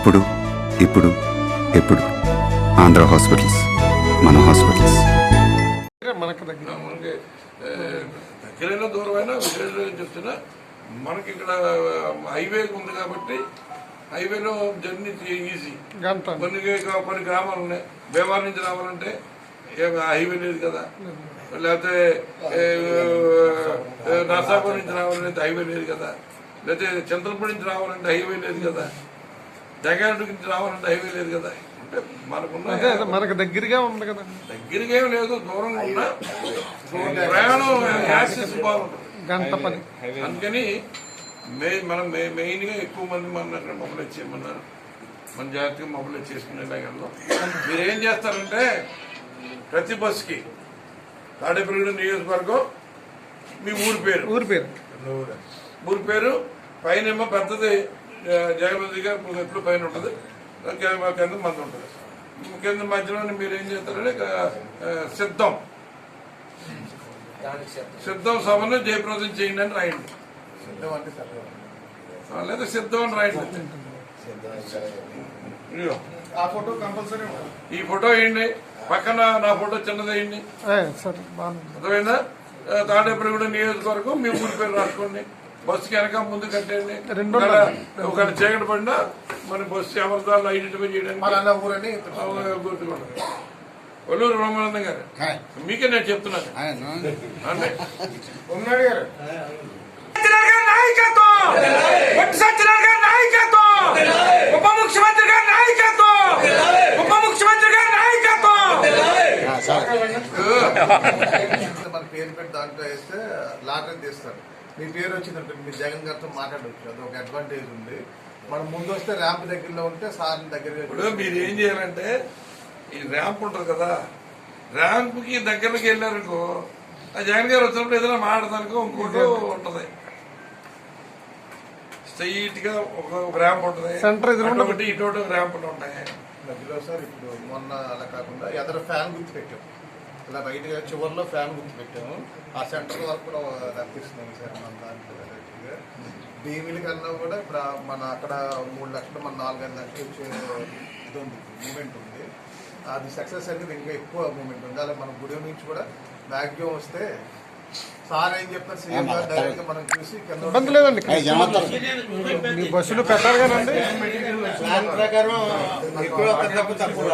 ఇప్పుడు ఎప్పుడు. ఆంధ్ర హాస్పిటల్స్ మన హాస్పిటల్స్. మనకు దగ్గర దగ్గరైనా దూరమైనా విలేజ్ చెప్తున్నా మనకి ఇక్కడ హైవే ఉంది కాబట్టి హైవేలో జర్నీ ఈజీ. గంట. కొన్ని కొన్ని గ్రామాలు ఉన్నాయి. భీమవరం నుంచి రావాలంటే హైవే లేదు కదా. లేకపోతే నర్సాపురం నుంచి రావాలంటే హైవే లేదు కదా. లేకపోతే చంద్రపూడి నుంచి రావాలంటే హైవే లేదు కదా. జగన్ నుంచి రావాలంటే హైవే లేదు కదా. అంటే మనకున్న మనకు దగ్గరగా ఉంది కదా. దగ్గరగా ఏం లేదు దూరంగా ఉన్నా. ప్రయాణం యాక్సెస్ బాగుంటుంది గంట పని. అందుకని మే మనం మే మెయిన్గా ఎక్కువ మంది మన అక్కడ మొబైల్ చేయమన్నారు మన జాగ్రత్తగా మొబైల్ చేసుకునే లాగల్లో మీరు ఏం చేస్తారంటే ప్రతి బస్కి తాడేపల్లి నియోజకవర్గం మీ ఊరి పేరు. ఊరి పేరు. ఊరి పేరు. పైన ఏమో పెద్దది జగన్మోహన్ గారు ఎప్పుడు పైన ఉంటుంది. కింద కింద మంది ఉంటుంది. కింద మధ్యలో మీరు ఏం చేస్తారంటే సిద్ధం. సిద్ధం సభను జయప్రదం చేయండి అని రాయండి. లేదా సిద్ధం అని రాయండి. ఇదిగో. ఆ ఫోటో కంపల్సరీ ఈ ఫోటో వేయండి. పక్కన నా ఫోటో చిన్నది వేయండి. సరే బాగుంది. అర్థమైందా? తాడేపల్లిగూడ నియోజకవర్గం మీ ఊరి పేరు రాసుకోండి. బస్సుకి వెనక ముందు కట్టండి రెండో ఒకవేళ చీకటి పడినా మన బస్సు ఎవరిదాన్ని ఐడెంటిఫై చేయడానికి ఊరని ఒల్లూరు బ్రహ్మానందం గారు. మీకే నేను చెప్తున్నాను. అంటే ఉన్నాడు గారు. ఉప ముఖ్యమంత్రి గారి నాయకత్వం! ఉప ముఖ్యమంత్రి గారి నాయకత్వం! మన పేరు పెట్టి దాంట్లో వేస్తే లాటరీ తీస్తారు. మీ పేరు వచ్చిందంటే మీ జగన్ గారితో మాట్లాడవచ్చు అది ఒక అడ్వాంటేజ్ ఉంది. మనం ముందు వస్తే ర్యాంప్ దగ్గరలో ఉంటే సార్ దగ్గర ఇప్పుడు మీరు ఏం చేయాలంటే ఈ ర్యాంప్ ఉంటుంది కదా ర్యాంప్కి దగ్గరికి వెళ్ళారనుకో ఆ జగన్ గారు వచ్చినప్పుడు ఏదైనా మాట్లాడదానికో ఇంకోటి ఉంటుంది. స్ట్రైట్గా ఒక ర్యాంప్ ఉంటుంది. అటు ఒకటి ఇటు ఒకటి ఒక ర్యాంప్ ఉంటాయి. మధ్యలో సార్ ఇప్పుడు మొన్న అలా కాకుండా ఎదర ఫ్యాన్ గుర్తు పెట్టాం ఇలా రైట్ చివరిలో ఫ్యాన్ గుర్తు పెట్టాము ఆ సెంటర్ వరకు కూడా రప్పిస్తున్నాం సార్ మన దాంట్లో డీవీల కన్నా కూడా ఇప్పుడు మన అక్కడ మూడు లక్షలు మన నాలుగైదు లక్షలు వచ్చే ఇది ఉంది మూమెంట్ ఉంది. అది సక్సెస్ అనేది ఇంకా ఎక్కువ మూమెంట్ ఉంది. అలా మన గుడి నుంచి కూడా మ్యాక్సిమం వస్తే సార్ ఏం చెప్తారు సీఎం గారు డైరెక్ట్గా మనం చూసి కింద ఇబ్బంది లేదండి. మీ బస్సులు పెట్టారు కదండి ప్రకారం ఎక్కువ తక్కువ తక్కువ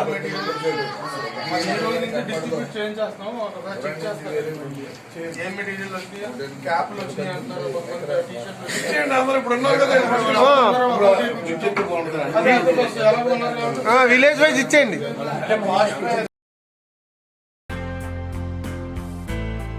చేంజ్ చేస్తాం ఒకసారి చెక్ చేస్తాం ఏం మెటీరియల్ వచ్చి క్యాప్లు వచ్చినాయి అంటున్నారు ఇచ్చేయండి. అందరూ ఇప్పుడు ఉన్నారు కదా విలేజ్ వైజ్ ఇచ్చేయండి